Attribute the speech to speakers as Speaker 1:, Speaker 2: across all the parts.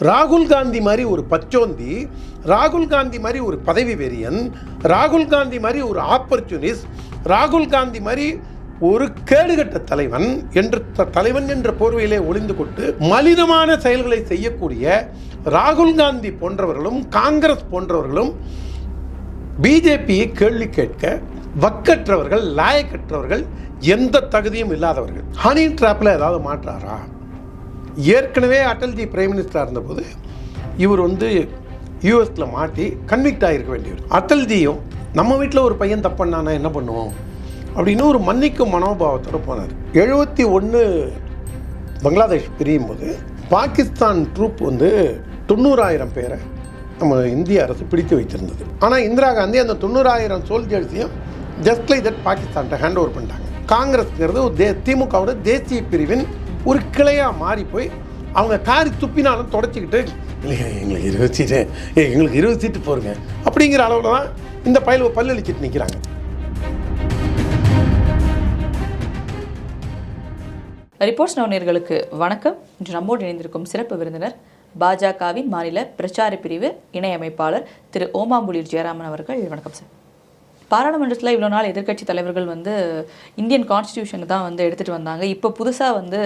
Speaker 1: ராகுல் காந்தி மாதிரி ஒரு பச்சோந்தி ராகுல் காந்தி மாதிரி ஒரு பதவி வெறியன் ராகுல் காந்தி மாதிரி ஒரு ஆப்பர்ச்சுனிஸ்ட் ராகுல் காந்தி மாதிரி ஒரு கேடுகட்ட தலைவன் என்று த- தலைவன் என்ற போர்வையிலே ஒளிந்து கொண்டு மலினமான செயல்களை செய்யக்கூடிய ராகுல் காந்தி போன்றவர்களும் காங்கிரஸ் போன்றவர்களும் பிஜேபியை கேள்வி கேட்க வக்கற்றவர்கள் லாயக்கற்றவர்கள் எந்த தகுதியும் இல்லாதவர்கள். ஹனி ட்ராப்பில் ஏதாவது மாற்றாரா? ஏற்கனவே அடல்ஜி பிரைம் மினிஸ்டராக இருந்தபோது இவர் வந்து யூஎஸில் மாட்டி கன்விக்ட் ஆகிருக்க வேண்டியவர். அடல்ஜியும் நம்ம வீட்டில் ஒரு பையன் தப்பு பண்ணானா என்ன பண்ணுவோம்? அப்படின்னு ஒரு மன்னிக்கும் மனோபாவத்தோட போனார். எழுபத்தி ஒன்று பங்களாதேஷ் பிரியும் போது பாகிஸ்தான் ட்ரூப் வந்து தொண்ணூறாயிரம் பேரை நம்ம இந்திய அரசு பிடித்து வைத்திருந்தது. ஆனால் இந்திரா காந்தி அந்த தொண்ணூறாயிரம் சோல்ஜர்ஸையும் ஜஸ்ட் லைக் தட் பாகிஸ்தான்கிட்ட ஹேண்ட் ஓவர் பண்ணிட்டாங்க. காங்கிரஸ்ங்கிறது ஒரு தே திமுகவோட தேசிய பிரிவின் ஒரு கிளையாக மாறி போய் அவங்க காரி துப்பினாலும் தொடச்சிக்கிட்டு இல்லைங்க எங்களுக்கு இருபது சீட்டு எங்களுக்கு இருபது சீட்டு போருங்க. அப்படிங்கிற அளவில் தான் இந்த பயில் பல்லளிச்சிட்டு நிற்கிறாங்க
Speaker 2: ரிப்போர்ட்ஸ் நவனியர்களுக்கு வணக்கம். இன்று நம்மோடு இணைந்திருக்கும் சிறப்பு விருந்தினர் பாஜகவின் மாநில பிரச்சார பிரிவு இணையமைப்பாளர் திரு ஓமாம்புலிர் ஜெயராமன் அவர்கள். வணக்கம் சார். பாராளுமன்றத்தில் இவ்வளோ நாள் எதிர்க்கட்சி தலைவர்கள் வந்து இந்தியன் கான்ஸ்டியூஷனை தான் வந்து எடுத்துகிட்டு வந்தாங்க. இப்போ புதுசாக வந்து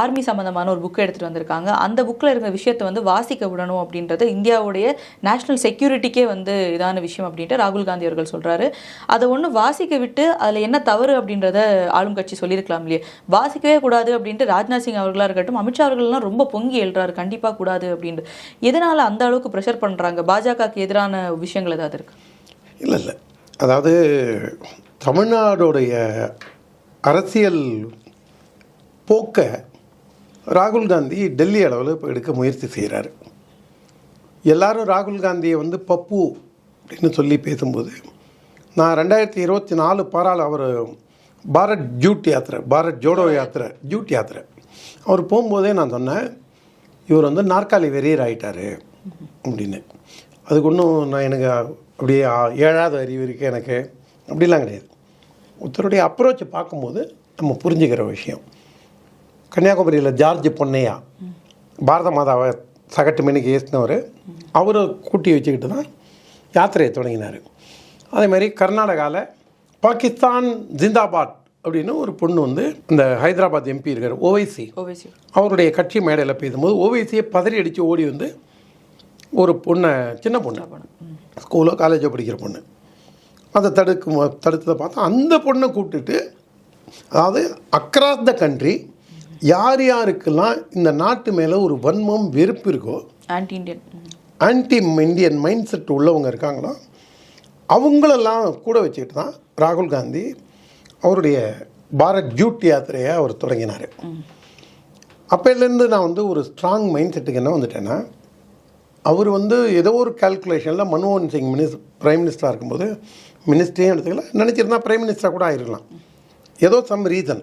Speaker 2: ஆர்மி சம்மந்தமான ஒரு புக்கை எடுத்துகிட்டு வந்திருக்காங்க. அந்த புக்கில் இருக்கிற விஷயத்தை வந்து வாசிக்க விடணும் அப்படின்றது இந்தியாவுடைய நேஷனல் செக்யூரிட்டிக்கே வந்து இதான விஷயம் அப்படின்ட்டு ராகுல் காந்தி அவர்கள் சொல்கிறாரு அதை ஒன்று வாசிக்க விட்டு அதில் என்ன தவறு அப்படின்றத ஆளும் கட்சி சொல்லியிருக்கலாம் இல்லையே? வாசிக்கவே கூடாது அப்படின்ட்டு ராஜ்நாத் சிங் அவர்களாக இருக்கட்டும் அமித்ஷா அவர்கள்லாம் ரொம்ப பொங்கி எழுறாரு. கண்டிப்பாக கூடாது அப்படின்ட்டு. எதனால் அந்த அளவுக்கு ப்ரெஷர் பண்ணுறாங்க பாஜகவுக்கு எதிரான விஷயங்கள் ஏதாவது இருக்குது
Speaker 1: இல்லை இல்லை. அதாவது தமிழ்நாடுடைய அரசியல் போக்க ராகுல் காந்தி டெல்லி அளவில் இப்போ எடுக்க முயற்சி செய்கிறாரு. எல்லாரும் ராகுல் காந்தியை வந்து பப்பு அப்படின்னு சொல்லி பேசும்போது நான் ரெண்டாயிரத்தி இருபத்தி நாலு பாராள அவர் பாரத் ஜூட் யாத்திரை பாரத் ஜோடோ யாத்திரை ஜூட் யாத்திரை. அவர் போகும்போதே நான் சொன்னேன் இவர் வந்து நாற்காலி வெறியர் ஆகிட்டார் அப்படின்னு. அதுக்கு ஒன்றும் நான் எனக்கு அப்படியே ஏழாவது அறிவு இருக்கு எனக்கு. அப்படிலாம் கிடையாது. ஒருத்தருடைய அப்ரோச்சை பார்க்கும்போது நம்ம புரிஞ்சுக்கிற விஷயம். கன்னியாகுமரியில் ஜார்ஜ் பொன்னையா பாரத மாதாவை சகட்டு மணிக்கு ஏசினவர் அவரை கூட்டி வச்சுக்கிட்டு தான் யாத்திரையை தொடங்கினார். அதே மாதிரி கர்நாடகாவில் பாகிஸ்தான் ஜிந்தாபாத் அப்படின்னு ஒரு பொண்ணு வந்து இந்த ஹைதராபாத் எம்பி இருக்கார் ஓவைசி
Speaker 2: ஓவைசி
Speaker 1: அவருடைய கட்சி மேடையில் பேசும்போது ஓவைசியை பதறி அடித்து ஓடி வந்து ஒரு பொண்ணை சின்ன பொண்ணு. ஸ்கூலோ காலேஜோ படிக்கிற பொண்ணு. அதை தடுக்கும் தடுத்ததை பார்த்தா அந்த பொண்ணை கூப்பிட்டுட்டு அதாவது அக்ராஸ் த கண்ட்ரி யார் யாருக்கெல்லாம் இந்த நாட்டு மேலே ஒரு வன்மம் வெறுப்பு இருக்கோ
Speaker 2: anti Indian
Speaker 1: anti Indian mind set உள்ளவங்க இருக்காங்களோ அவங்களெல்லாம் கூட வச்சுக்கிட்டு தான் ராகுல் காந்தி அவருடைய பாரத் ஜூட் யாத்திரையை அவர் தொடங்கினார். அப்போலேருந்து நான் வந்து ஒரு ஸ்ட்ராங் மைண்ட் செட்டுக்கு என்ன வந்துட்டேன்னா அவர் வந்து ஏதோ ஒரு கால்குலேஷனில் மன்மோகன் சிங் மினிஸ் பிரைம் மினிஸ்டராக இருக்கும்போது மினிஸ்டரையும் எடுத்துக்கல நினச்சிருந்தா பிரைம் மினிஸ்டராக கூட ஆயிருக்கலாம். ஏதோ சம் ரீசன்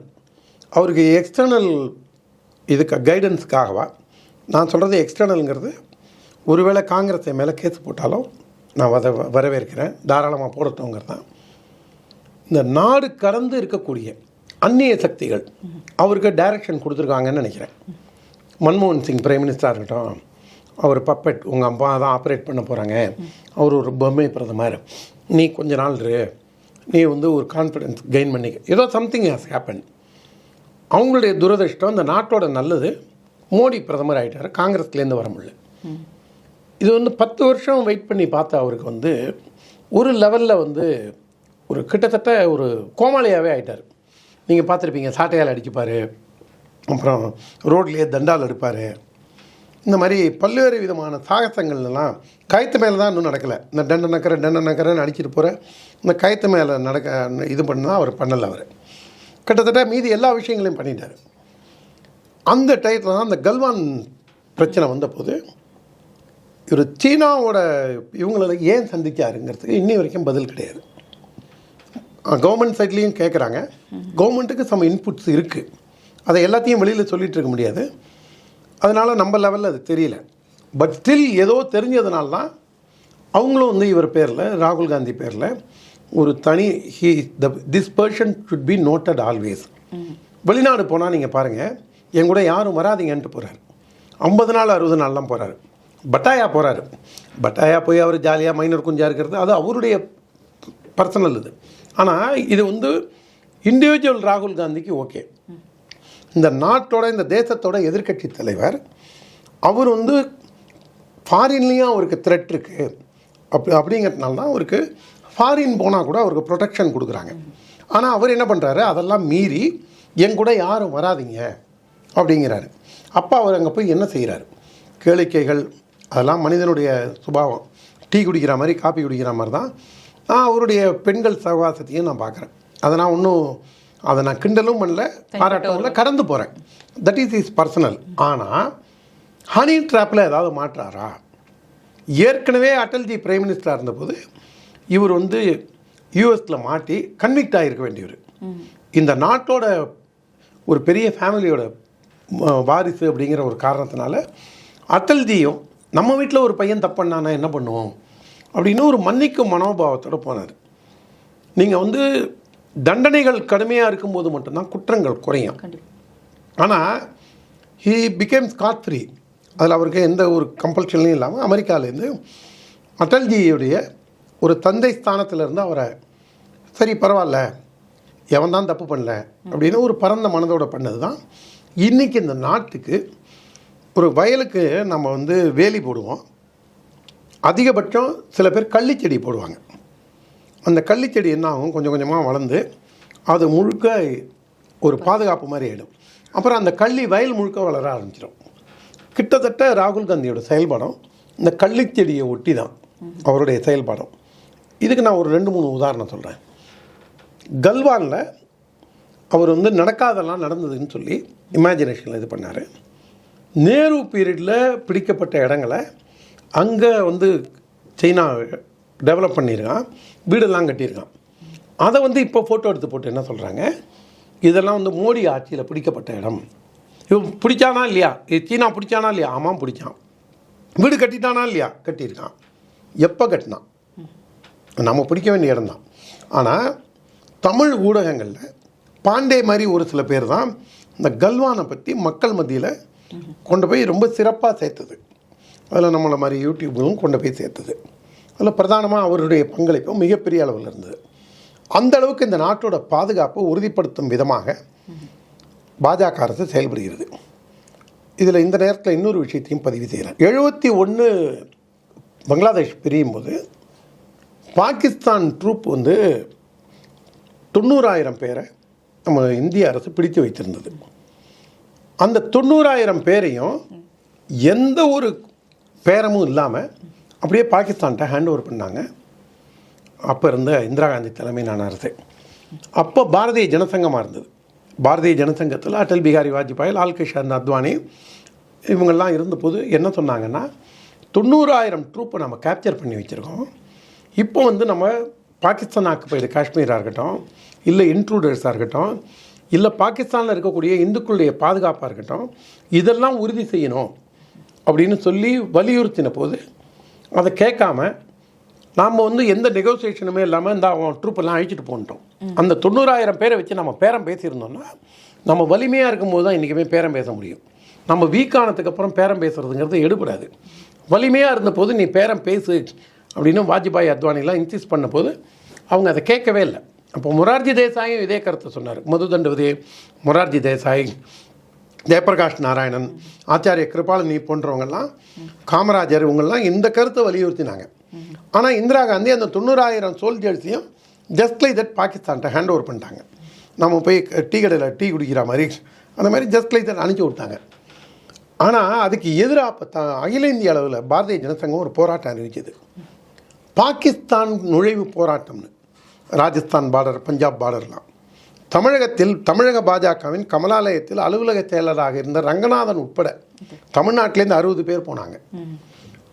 Speaker 1: அவருக்கு எக்ஸ்டர்னல் இதுக்கு கைடன்ஸுக்காகவா நான் சொல்கிறது எக்ஸ்டர்னலுங்கிறது ஒருவேளை காங்கிரஸ் மேலே கேஸ் போட்டாலும் நான் வத வரவேற்கிறேன் தாராளமாக போடட்டுங்கிறது தான். இந்த நாடு கடந்து இருக்கக்கூடிய அந்நிய சக்திகள் அவருக்கு டைரக்ஷன் கொடுத்துருக்காங்கன்னு நினைக்கிறேன். மன்மோகன் சிங் பிரைம் மினிஸ்டராக இருக்கட்டும் அவர் பப்பெட் உங்கள் அம்மா தான் ஆப்ரேட் பண்ண போகிறாங்க அவர் ஒரு பொம்மை பிரதமர். நீ கொஞ்ச நாள் இரு. நீ வந்து ஒரு கான்ஃபிடென்ஸ் கெயின் பண்ணிக்க. ஏதோ சம்திங் ஹாஸ் ஹேப்பன் அவங்களுடைய துரதிர்ஷ்டம் இந்த நாட்டோட நல்லது. மோடி பிரதமர் ஆகிட்டார் காங்கிரஸ்லேருந்து வர முடியல. இது வந்து பத்து வருஷம் வெயிட் பண்ணி பார்த்தா அவருக்கு வந்து ஒரு லெவலில் வந்து ஒரு கிட்டத்தட்ட ஒரு கோமாளியாகவே ஆகிட்டார் நீங்கள் பார்த்துருப்பீங்க சாட்டையால் அடிச்சுப்பார். அப்புறம் ரோட்லேயே தண்டால் எடுப்பார் இந்த மாதிரி பல்வேறு விதமான சாகசங்கள்லாம் கயத்து மேலே தான் இன்னும் நடக்கலை. இந்த டண்ட நக்கரை டண்ட நக்கரைன்னு அடிச்சிட்டு போகிற இந்த கயத்து மேலே நடக்க இது பண்ண அவர் பண்ணலை அவர். கிட்டத்தட்ட மீதி எல்லா விஷயங்களையும் பண்ணிட்டார். அந்த டயத்தில் தான் அந்த கல்வான் பிரச்சனை வந்தபோது இவர் சீனாவோட இவங்களை ஏன் சந்திச்சாருங்கிறதுக்கு இன்னி வரைக்கும் பதில் கிடையாது. கவர்மெண்ட் சைட்லேயும் கேட்குறாங்க கவர்மெண்ட்டுக்கு சம் இன்புட்ஸ் இருக்குது அதை எல்லாத்தையும் வெளியில் சொல்லிட்டு இருக்க முடியாது. அதனால் நம்ம லெவலில் அது தெரியல. பட் ஸ்டில் ஏதோ தெரிஞ்சதுனால தான் அவங்களும் வந்து இவர் பேரில் ராகுல் காந்தி பேரில் ஒரு தனி he the this person should be noted always வெளிநாடு போனால் நீங்கள் பாருங்கள் என் கூட யாரும் வராதீங்கன்ட்டு போகிறார் ஐம்பது நாள் அறுபது நாள்லாம் போகிறாரு பட்டாயா போகிறாரு பட்டாயா போய் அவர் ஜாலியாக மைனர் குஞ்சாக இருக்கிறது அது அவருடைய பர்சனல் இது. ஆனால் இது வந்து இண்டிவிஜுவல் ராகுல் காந்திக்கு ஓகே இந்த நாட்டோட இந்த தேசத்தோட எதிர்க்கட்சி தலைவர் அவர் வந்து ஃபாரின்லேயும் அவருக்கு த்ரெட் இருக்குது அப்படி அப்படிங்கிறதுனால தான் அவருக்கு ஃபாரின் போனால் கூட அவருக்கு ப்ரொடெக்ஷன் கொடுக்குறாங்க. ஆனால் அவர் என்ன பண்ணுறாரு அதெல்லாம் மீறி என் கூட யாரும் வராதீங்க. அப்படிங்கிறாரு. அப்போ அவர் அங்கே போய் என்ன செய்கிறாரு கேளிக்கைகள் அதெல்லாம் மனிதனுடைய சுபாவம். டீ குடிக்கிற மாதிரி காப்பி குடிக்கிற மாதிரி தான் நான் அவருடைய பெண்கள் சகவாசத்தையும் நான் பார்க்குறேன். அதை நான் ஒன்றும் அதை நான் கிண்டலும் பண்ணல பாராட்டவும் கடந்து போகிறேன் தட் இஸ் இஸ் பர்சனல் ஆனால் ஹனி ட்ராப்பில் ஏதாவது மாற்றாரா? ஏற்கனவே அடல்ஜி பிரைம் மினிஸ்டராக இருந்தபோது இவர் வந்து யூஎஸில் மாட்டி கன்விக்ட் ஆகிருக்க வேண்டியவர். இந்த நாட்டோட ஒரு பெரிய ஃபேமிலியோட வாரிசு அப்படிங்கிற ஒரு காரணத்தினால அடல்ஜியும் நம்ம வீட்டில் ஒரு பையன் தப்புனானா என்ன பண்ணுவோம்? அப்படின்னு ஒரு மன்னிக்கும் மனோபாவத்தோடு போனார். நீங்கள் வந்து தண்டனைகள் கடுமையாக இருக்கும்போது மட்டும்தான் குற்றங்கள் குறையும். ஆனால் ஹீ பிகேம் ஸ்காட் ஃப்ரீ அதில் அவருக்கு எந்த ஒரு கம்பல்ஷன்லையும் இல்லாமல் அமெரிக்காவிலேருந்து அடல்ஜியுடைய ஒரு தந்தை ஸ்தானத்துல இருந்து அவரை சரி பரவாயில்ல எவன் தான் தப்பு பண்ணல அப்படின்னு ஒரு பரந்த மனதோட பண்ணது தான் இன்றைக்கி இந்த நாட்டுக்கு ஒரு வயலுக்கு நம்ம வந்து வேலி போடுவோம். அதிகபட்சம் சில பேர் கள்ளிச்செடி போடுவாங்க. அந்த கள்ளிச்செடி என்ன ஆகும்? கொஞ்சம் கொஞ்சமாக வளர்ந்து அது முழுக்க ஒரு பாதுகாப்பு மாதிரி ஆகிடும் அப்புறம் அந்த கள்ளி வயல் முழுக்க வளர ஆரம்பிச்சிடும். கிட்டத்தட்ட ராகுல் காந்தியோட செயல்பாடும் இந்த கள்ளிச்செடியை ஒட்டி தான் அவருடைய செயல்பாடும். இதுக்கு நான் ஒரு ரெண்டு மூணு உதாரணம் சொல்கிறேன் கல்வானில் அவர் வந்து நடக்காதெல்லாம் நடந்ததுன்னு சொல்லி இமேஜினேஷனில் இது பண்ணார். நேரு பீரியடில் பிடிக்கப்பட்ட இடங்களை அங்கே வந்து சைனா டெவலப் பண்ணியிருக்கான். வீடெல்லாம் கட்டியிருக்கான். அதை வந்து இப்போ ஃபோட்டோ எடுத்து போட்டு என்ன சொல்கிறாங்க இதெல்லாம் வந்து மோடி ஆட்சியில் பிடிக்கப்பட்ட இடம். இவன் பிடிச்சானா இல்லையா? இது சீனா பிடிச்சானா இல்லையா? ஆமாம் பிடிச்சான். வீடு கட்டிட்டானா இல்லையா? கட்டியிருக்கான். எப்போ கட்டினான்? நம்ம பிடிக்க வேண்டிய இடம் தான் ஆனால் தமிழ் ஊடகங்களில் பாண்டே மாதிரி ஒரு சில பேர் தான் இந்த கல்வானை பற்றி மக்கள் மத்தியில் கொண்டு போய் ரொம்ப சிறப்பாக சேர்த்தது. அதில் நம்மளை மாதிரி யூடியூப்களும் கொண்டு போய் சேர்த்தது. அதில் பிரதானமாக அவருடைய பங்களிப்பு மிகப்பெரிய அளவில் இருந்தது. அந்த அளவுக்கு இந்த நாட்டோட பாதுகாப்பை உறுதிப்படுத்தும் விதமாக பாஜக அரசு செயல்படுகிறது. இதில் இந்த நேரத்தில் இன்னொரு விஷயத்தையும் பதிவு செய்கிறேன் எழுபத்தி ஒன்று பங்களாதேஷ் பிரியும் போது பாகிஸ்தான் ட்ரூப் வந்து தொண்ணூறாயிரம் பேரை நம்ம இந்திய அரசு பிடித்து வைத்திருந்தது. அந்த தொண்ணூறாயிரம் பேரையும் எந்த ஒரு பேரமும் இல்லாமல் அப்படியே பாகிஸ்தான்கிட்ட ஹேண்ட் ஓவர் பண்ணாங்க. அப்போ இருந்த இந்திரா காந்தி தலைமையிலான அரசு. அப்போ பாரதிய ஜனசங்கமாக இருந்தது. பாரதிய ஜனசங்கத்தில் அடல் பிகாரி வாஜ்பாய் லால்கிருஷ்ணன் அத்வானி இவங்கெல்லாம் இருந்தபோது என்ன சொன்னாங்கன்னா தொண்ணூறாயிரம் ட்ரூப்பை நம்ம கேப்சர் பண்ணி வச்சுருக்கோம். இப்போ வந்து நம்ம பாகிஸ்தான் ஆக்குப்பைடு காஷ்மீராக இருக்கட்டும் இல்லை இன்ட்ரூடர்ஸாக இருக்கட்டும் இல்லை பாகிஸ்தானில் இருக்கக்கூடிய இந்துக்களுடைய பாதுகாப்பாக இருக்கட்டும் இதெல்லாம் உறுதி செய்யணும் அப்படின்னு சொல்லி வலியுறுத்தின போது அதை கேட்காம நாம் வந்து எந்த நெகோசியேஷனுமே இல்லாமல் இந்த அவன் ட்ரூப்பெல்லாம் அழிச்சிட்டு போன்ட்டோம் அந்த தொண்ணூறாயிரம் பேரை வச்சு நம்ம பேரம் பேசியிருந்தோம்னா நம்ம வலிமையாக இருக்கும்போது தான் இன்றைக்குமே பேரம் பேச முடியும். நம்ம வீக்கானதுக்கு அப்புறம் பேரம் பேசுகிறதுங்கிறது எடுபடாது. வலிமையாக இருந்தபோது நீ பேரம் பேசு அப்படின்னு வாஜ்பாய் அத்வானிலாம் இன்சிஸ்ட் பண்ண போது அவங்க அதை கேட்கவே இல்லை. அப்போ மொரார்ஜி தேசாயும் இதே கருத்தை சொன்னார். மதுதண்டவதே மொரார்ஜி தேசாய் ஜெயபிரகாஷ் நாராயணன் ஆச்சாரிய கிருபாலினி போன்றவங்கெல்லாம் காமராஜர் இவங்கெல்லாம் இந்த கருத்தை வலியுறுத்தினாங்க. ஆனால் இந்திரா காந்தி அந்த தொண்ணூறாயிரம் சோல்ஜர்ஸையும் ஜஸ்ட் லைக் தட் பாகிஸ்தான்கிட்ட ஹேண்ட் ஓவர் பண்ணிட்டாங்க. நம்ம போய் டீ கடையில் டீ குடிக்கிற மாதிரி அந்த மாதிரி ஜஸ்ட் லைக் தட் அனுப்பிச்சி விட்டாங்க ஆனால் அதுக்கு எதிராக இப்போ அகில இந்திய அளவில் பாரதிய ஜனசங்கம் ஒரு போராட்டம் அறிவிச்சது பாகிஸ்தான் நுழைவு போராட்டம்னு. ராஜஸ்தான் பார்டர் பஞ்சாப் பார்டர்லாம் தமிழகத்தில் தமிழக பாஜகவின் கமலாலயத்தில் அலுவலக செயலராக இருந்த ரங்கநாதன் உட்பட தமிழ்நாட்டிலேருந்து அறுபது பேர் போனாங்க.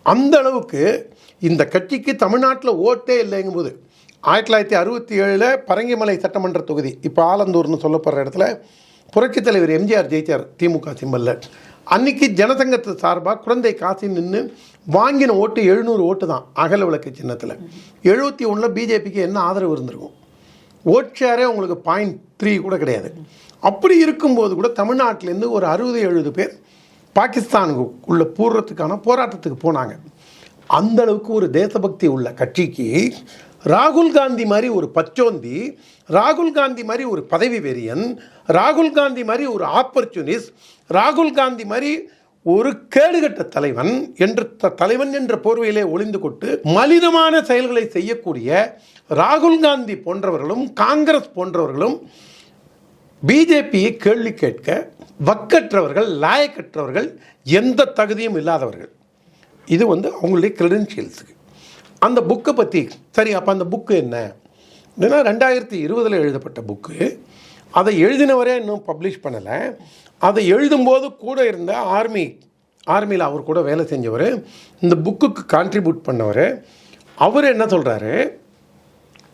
Speaker 1: அந்த அளவுக்கு இந்த கட்சிக்கு தமிழ்நாட்டில் ஓட்டே இல்லைங்கும்போது ஆயிரத்தி தொள்ளாயிரத்தி அறுபத்தி ஏழில் பரங்கிமலை சட்டமன்ற தொகுதி இப்போ ஆலந்தூர்னு சொல்லப்படுற இடத்துல புரட்சித் தலைவர் எம்ஜிஆர் ஜெயிச்சார் திமுக சிம்பல்ல. அன்னைக்கு ஜனசங்கத்து சார்பாக குழந்தை காசி நின்று வாங்கின ஓட்டு எழுநூறு ஓட்டு தான் அகல விளக்கு சின்னத்தில். எழுபத்தி ஒன்றில் பிஜேபிக்கு என்ன ஆதரவு இருந்திருக்கும்? ஓட் ஷேரே உங்களுக்கு பாயிண்ட் த்ரீ கூட கிடையாது. அப்படி இருக்கும்போது கூட தமிழ்நாட்டிலேருந்து ஒரு அறுபது எழுபது பேர் பாகிஸ்தானுக்குள்ள போடுறதுக்கான போராட்டத்துக்கு போனாங்க. அந்த அளவுக்கு ஒரு தேசபக்தி உள்ள கட்சிக்கு ராகுல் காந்தி மாதிரி ஒரு பச்சோந்தி ராகுல் காந்தி மாதிரி ஒரு பதவி வெறியன் ராகுல் காந்தி மாதிரி ஒரு ஆப்பர்ச்சுனிஸ்ட் ராகுல் காந்தி மாதிரி ஒரு கேடுகட்ட தலைவன் என்று த- தலைவன் என்ற போர்வையிலே ஒளிந்து கொண்டு மலினமான செயல்களை செய்யக்கூடிய ராகுல் காந்தி போன்றவர்களும் காங்கிரஸ் போன்றவர்களும் பிஜேபியை கேள்வி கேட்க வக்கற்றவர்கள் லாயக்கற்றவர்கள் எந்த தகுதியும் இல்லாதவர்கள். இது வந்து அவங்களுடைய கிரெடென்ஷியல்ஸுக்கு அந்த புக்கை பற்றி சரி அப்போ அந்த புக்கு என்ன? ஏன்னா ரெண்டாயிரத்தி இருபதில் எழுதப்பட்ட புக்கு. அதை எழுதினவரே இன்னும் பப்ளிஷ் பண்ணலை. அதை எழுதும்போது கூட இருந்த ஆர்மி ஆர்மியில் அவர் கூட வேலை செஞ்சவர் இந்த புக்குக்கு கான்ட்ரிபியூட் பண்ணவர் அவர் என்ன சொல்கிறாரு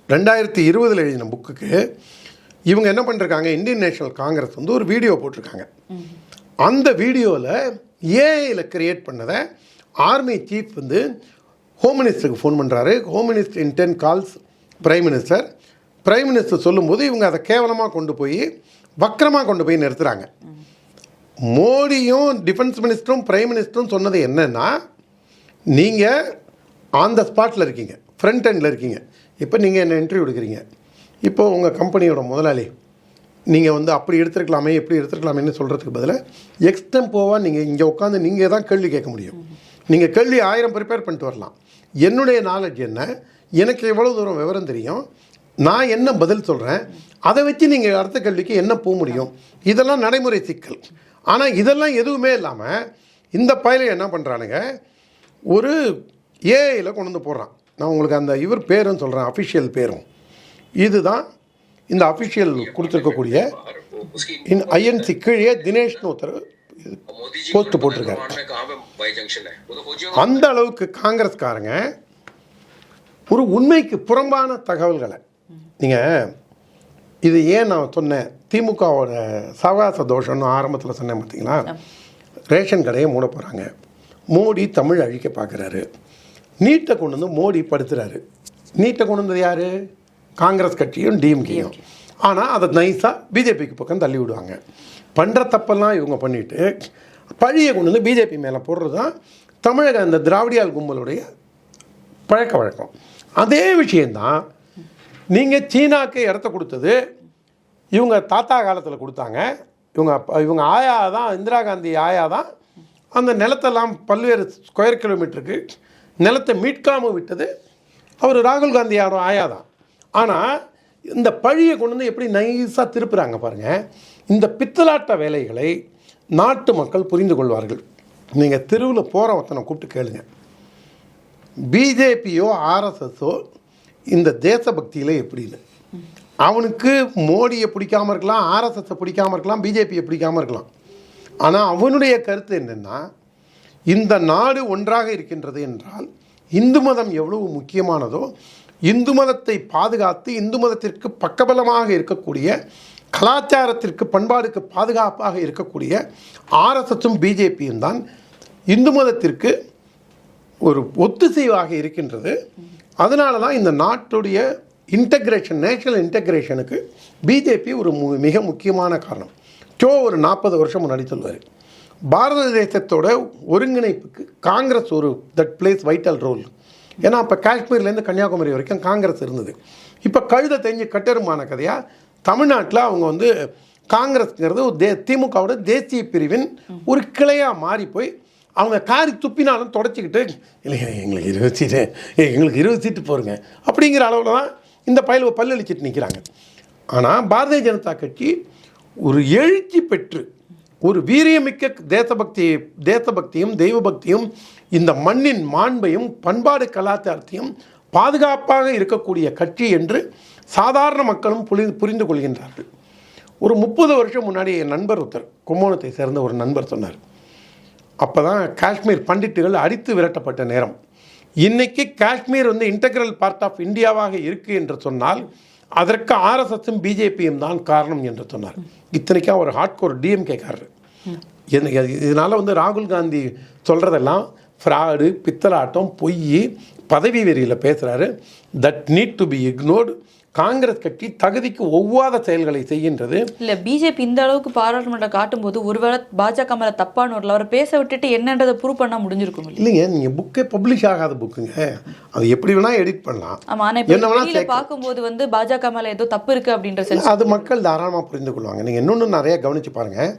Speaker 1: ரெண்டாயிரத்தி இருபதில் எழுதின புக்குக்கு இவங்க என்ன பண்ணிருக்காங்க? இந்தியன் நேஷனல் காங்கிரஸ் வந்து ஒரு வீடியோ போட்டிருக்காங்க. அந்த வீடியோவில் ஏஐயில் கிரியேட் பண்ணதை ஆர்மி சீஃப் வந்து ஹோம் மினிஸ்டருக்கு ஃபோன் பண்ணுறாரு home minister in turn calls prime minister prime minister சொல்லும்போது இவங்க அதை கேவலமாக கொண்டு போய் வக்கரமாக கொண்டு போய் நிறுத்துகிறாங்க மோடியும் டிஃபென்ஸ் மினிஸ்டரும் பிரைம் மினிஸ்டரும் சொன்னது என்னென்னா நீங்கள் ஆன் த ஸ்பாட்டில் இருக்கீங்க ஃப்ரண்ட் எண்டில் இருக்கீங்க. இப்போ நீங்கள் என்ன இன்டர்வியூ எடுக்கிறீங்க? இப்போ உங்கள் கம்பெனியோட முதலாளி நீங்கள் வந்து அப்படி எடுத்துருக்கலாமே எப்படி எடுத்துருக்கலாமேன்னு சொல்கிறதுக்கு பதிலாக எக்ஸ்டெம்போவாக நீங்கள் இங்கே உட்காந்து நீங்கள் தான் கேள்வி கேட்க முடியும். நீங்கள் கேள்வி ஆயிரம் ப்ரிப்பேர் பண்ணிட்டு வரலாம். என்னுடைய நாலேஜ் என்ன? எனக்கு எவ்வளோ தூரம் விவரம் தெரியும்? நான் என்ன பதில் சொல்கிறேன் அதை வச்சு நீங்கள் அடுத்த கேள்விக்கு என்ன போக முடியும்? இதெல்லாம் நடைமுறை சிக்கல். ஆனால் இதெல்லாம் எதுவுமே இல்லாமல் இந்த பயில என்ன பண்ணுறானுங்க ஒரு ஏஐயில் கொண்டு வந்து போடுறான். நான் உங்களுக்கு அந்த இவர் பேரும் சொல்கிறேன் அஃபிஷியல் பேரும். இதுதான் இந்த அஃபிஷியல் கொடுத்துருக்கக்கூடிய இன் ஐஎன்சி கீழே தினேஷ்னு ஒருத்தர்
Speaker 3: போஸ்ட்
Speaker 1: போட்டிருக்காரு. அந்த அளவுக்கு காங்கிரஸ்காரங்க ஒரு உண்மைக்கு புறம்பான தகவல்களை. நீங்கள் இது ஏன் நான் சொன்னேன்? திமுகவோட சவகாச தோஷம்னு ஆரம்பத்தில் சொன்னேன் பார்த்தீங்களா ரேஷன் கடையை மூட போகிறாங்க மோடி தமிழ் அழிக்க பார்க்குறாரு நீட்டை கொண்டு வந்து மோடி படுத்துறாரு. நீட்டை கொண்டு வந்தது யார்? காங்கிரஸ் கட்சியும் டிஎம்கேயும் ஆனால் அதை நைஸாக பிஜேபிக்கு பக்கம் தள்ளி விடுவாங்க. பண்ணுற தப்பெல்லாம் இவங்க பண்ணிட்டு பழியை கொண்டு வந்து பிஜேபி மேலே போடுறது தான் தமிழக அந்த திராவிடியால் கும்பலுடைய பழக்க வழக்கம். அதே விஷயந்தான் நீங்கள் சீனாக்கு இடத்த கொடுத்தது இவங்க தாத்தா காலத்தில் கொடுத்தாங்க. இவங்க இவங்க ஆயா தான் இந்திரா காந்தி ஆயா தான் அந்த நிலத்தெல்லாம் பல்வேறு ஸ்கொயர் கிலோமீட்டருக்கு நிலத்தை மீட்காமல் விட்டது. அவர் ராகுல் காந்தி யாரும் ஆயா தான். ஆனால் இந்த பழியை கொண்டு வந்து எப்படி நைஸாக திருப்புறாங்க பாருங்கள் இந்த பித்தலாட்ட வேலைகளை நாட்டு மக்கள் புரிந்து கொள்வார்கள். நீங்கள் தெருவில் போகிற ஒருத்தனை கூப்பிட்டு கேளுங்க. பிஜேபியோ ஆர்எஸ்எஸோ இந்த தேசபக்தியில் எப்படின்னு அவனுக்கு மோடியை பிடிக்காம இருக்கலாம் ஆர்எஸ்எஸை பிடிக்காம இருக்கலாம் பிஜேபியை பிடிக்காம இருக்கலாம். ஆனால் அவனுடைய கருத்து என்னென்னா இந்த நாடு ஒன்றாக இருக்கின்றது என்றால் இந்து மதம் எவ்வளவு முக்கியமானதோ இந்து மதத்தை பாதுகாத்து இந்து மதத்திற்கு பக்கபலமாக இருக்கக்கூடிய கலாச்சாரத்திற்கு பண்பாடுக்கு பாதுகாப்பாக இருக்கக்கூடிய ஆர்எஸ்எஸும் பிஜேபியும் தான் இந்து மதத்திற்கு ஒரு ஒத்துசைவாக இருக்கின்றது. அதனால தான் இந்த நாட்டுடைய இன்டகிரேஷன் நேஷனல் இன்டகிரேஷனுக்கு பிஜேபி ஒரு மு- மிக முக்கியமான காரணம். டோ ஒரு நாற்பது வருஷம் முன்னாடி சொல்லுவார். பாரத தேசத்தோட ஒருங்கிணைப்புக்கு காங்கிரஸ் ஒரு தட் பிளேஸ் வைட்டல் ரோல் ஏன்னா அப்போ காஷ்மீர்லேருந்து கன்னியாகுமரி வரைக்கும் காங்கிரஸ் இருந்தது. இப்போ கழுதை தெரிஞ்சு கட்டெருமான கதையாக தமிழ்நாட்டில் அவங்க வந்து காங்கிரஸ்ங்கிறது ஒரு தே திமுகவோட தேசிய பிரிவின் ஒரு கிளையாக மாறி போய் அவங்க காரி துப்பினாலும் தொடச்சிக்கிட்டு இல்லைங்க எங்களுக்கு இருபது சீட்டு எங்களுக்கு இருபது சீட்டு போருங்க அப்படிங்கிற அளவில் தான் இந்த பயலுவை பல்லளிச்சிட்டு நிற்கிறாங்க ஆனால் பாரதிய ஜனதா கட்சி ஒரு எழுச்சி பெற்று ஒரு வீரியமிக்க தேசபக்தி தேசபக்தியும் தெய்வபக்தியும் இந்த மண்ணின் மாண்பையும் பண்பாடு கலாச்சாரத்தையும் பாதுகாப்பாக இருக்கக்கூடிய கட்சி என்று சாதாரண மக்களும் புரி புரிந்து கொள்கின்றார்கள். ஒரு முப்பது வருஷம் முன்னாடி என் நண்பர் ஒருத்தர் கும்போணத்தை சேர்ந்த ஒரு நண்பர் சொன்னார். அப்போ தான் காஷ்மீர் பண்டிட்டுகள் அடித்து விரட்டப்பட்ட நேரம். இன்னைக்கு காஷ்மீர் வந்து இன்டெக்ரல் பார்ட் ஆஃப் இந்தியாவாக இருக்குது என்று சொன்னால் அதற்கு ஆர்எஸ்எஸும் பிஜேபியும் தான் காரணம் என்று சொன்னார். இத்தனைக்கும் அவர் ஹார்ட்கோர் டிஎம்கேக்காரர் இதனால் வந்து ராகுல் காந்தி சொல்கிறதெல்லாம் ஃப்ராடு பித்தலாட்டம் பொய் பதவி வெறியில் பேசுகிறாரு that need to be ignored Congress கட்சி தகுதிக்கு ஒவ்வாத செயல்களை செய்கின்றது.
Speaker 2: இல்ல பிஜேபி இந்த அளவுக்கு பாராளுமன்றம் காட்டும்போது ஒருவேளை பாஜக மேல தப்பான ஒரு அவரை பேச விட்டுட்டு என்னன்றதை ப்ரூவ் பண்ணா முடிஞ்சிருக்கும்
Speaker 1: இல்லைங்க நீங்கள் புக்கே பப்ளிஷ் ஆகாத புக்குங்க அது எப்படி வேணால் எடிட் பண்ணலாம்.
Speaker 2: ஆமா ஆனா இப்ப
Speaker 1: வேணா
Speaker 2: பார்க்கும்போது வந்து பாஜக மேல ஏதோ தப்பு இருக்கு அப்படின்ற
Speaker 1: அது மக்கள் தாராளமாக புரிந்து கொள்வாங்க. நீங்கள் இன்னொன்று நிறைய கவனித்து பாருங்கள்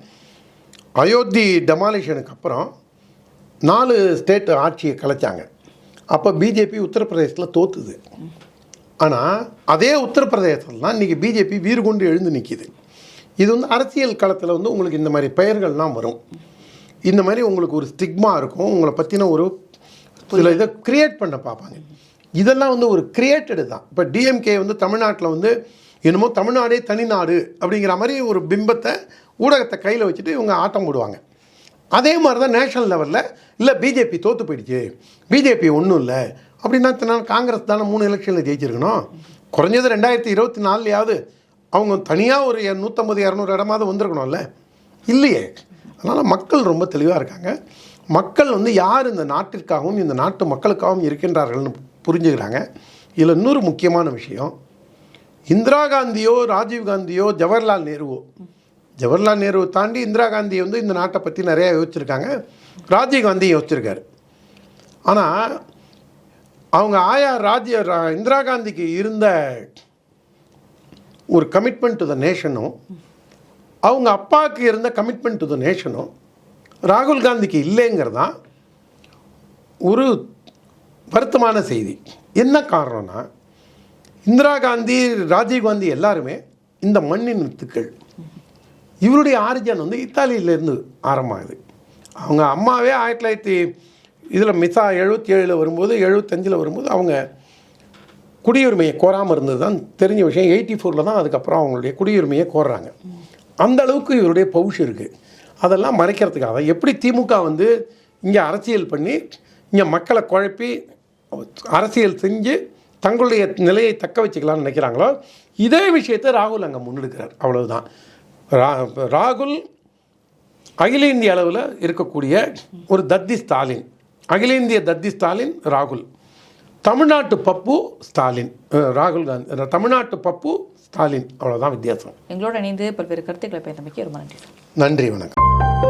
Speaker 1: அயோத்தி டெமாலிஷனுக்கு அப்புறம் நாலு ஸ்டேட் ஆட்சியை கலைச்சாங்க. அப்போ பிஜேபி உத்தரப்பிரதேசத்தில் தோத்துது. ஆனால் அதே உத்தரப்பிரதேசத்தில் தான் இன்றைக்கி பிஜேபி வீறு கொண்டு எழுந்து நிற்கிது இது வந்து அரசியல் களத்தில் வந்து உங்களுக்கு இந்த மாதிரி பெயர்கள்லாம் வரும். இந்த மாதிரி உங்களுக்கு ஒரு ஸ்டிக்மா இருக்கும். உங்களை பற்றின ஒரு சில இதை கிரியேட் பண்ண பார்ப்பாங்க. இதெல்லாம் வந்து ஒரு கிரியேட்டடு தான். இப்போ டிஎம்கே வந்து தமிழ்நாட்டில் வந்து என்னமோ தமிழ்நாடே தனிநாடு அப்படிங்கிற மாதிரி ஒரு பிம்பத்தை ஊடகத்தை கையில் வச்சுட்டு இவங்க ஆட்டம் போடுவாங்க. அதே மாதிரி தான் நேஷனல் லெவலில் இல்லை பிஜேபி தோற்று போயிடுச்சு. பிஜேபி ஒன்றும் இல்லை. அப்படின்னா காங்கிரஸ் தானே மூணு எலெக்ஷனில் ஜெயிச்சிருக்கணும்? குறைஞ்சது ரெண்டாயிரத்தி இருபத்தி நாலுலையாவது அவங்க தனியாக ஒரு நூற்றம்பது இரநூறு இடமாவது வந்திருக்கணும்ல? இல்லையே. அதனால் மக்கள் ரொம்ப தெளிவாக இருக்காங்க. மக்கள் வந்து யார் இந்த நாட்டிற்காகவும் இந்த நாட்டு மக்களுக்காகவும் இருக்கின்றார்கள்னு புரிஞ்சுக்கிறாங்க. இதில் இன்னொரு முக்கியமான விஷயம். இந்திரா காந்தியோ ராஜீவ் காந்தியோ ஜவஹர்லால் நேருவோ? ஜவஹர்லால் நேருவை தாண்டி இந்திரா காந்தி வந்து இந்த நாட்டை பற்றி நிறையா யோசிச்சிருக்காங்க. ராஜீவ் காந்தி யோசிச்சிருக்காரு. ஆனால் அவங்க ஆயா ராஜ்ய ரா- இந்திரா காந்திக்கு இருந்த ஒரு கமிட்மெண்ட் டு த நேஷனும் அவங்க அப்பாவுக்கு இருந்த கமிட்மெண்ட் டு த நேஷனும் ராகுல் காந்திக்கு இல்லைங்கிறதுதான் ஒரு வருத்தமான செய்தி. என்ன காரணம்னா இந்திரா காந்தி ராஜீவ் காந்தி எல்லாருமே இந்த மண்ணின் வித்துக்கள். இவருடைய ஆரிஜன் வந்து இத்தாலியிலேருந்து ஆரம்பமாகுது. அவங்க அம்மாவே ஆயிரத்தி தொள்ளாயிரத்தி இதில் மிசா எழுபத்தி ஏழில் வரும்போது எழுபத்தஞ்சில் வரும்போது அவங்க குடியுரிமையை கோராமல் இருந்தது தான் தெரிஞ்ச விஷயம். எயிட்டி ஃபோரில் தான் அதுக்கப்புறம் அவங்களுடைய குடியுரிமையை கோர்றாங்க. அந்த அளவுக்கு இவருடைய பவுஷ் இருக்குது அதெல்லாம் மறைக்கிறதுக்காக. எப்படி திமுக வந்து இங்கே அரசியல் பண்ணி இங்கே மக்களை குழப்பி அரசியல் செஞ்சு தங்களுடைய நிலையை தக்க வச்சுக்கலாம்னு நினைக்கிறாங்களோ இதே விஷயத்தை ராகுல் அங்கே முன்னெடுக்கிறார். அவ்வளவுதான். ரா ராகுல் அகில இந்திய அளவில் இருக்கக்கூடிய ஒரு தத்தி ஸ்டாலின். அகில இந்திய தத்தி ஸ்டாலின் ராகுல். தமிழ்நாட்டு பப்பு ஸ்டாலின். ராகுல் காந்தி. தமிழ்நாட்டு பப்பு ஸ்டாலின். அவ்வளோதான் வித்தியாசம்.
Speaker 2: எங்களோட இணைந்து பல்வேறு கருத்துக்களை பயந்தமைக்கு ரொம்ப நன்றி.
Speaker 1: நன்றி வணக்கம்.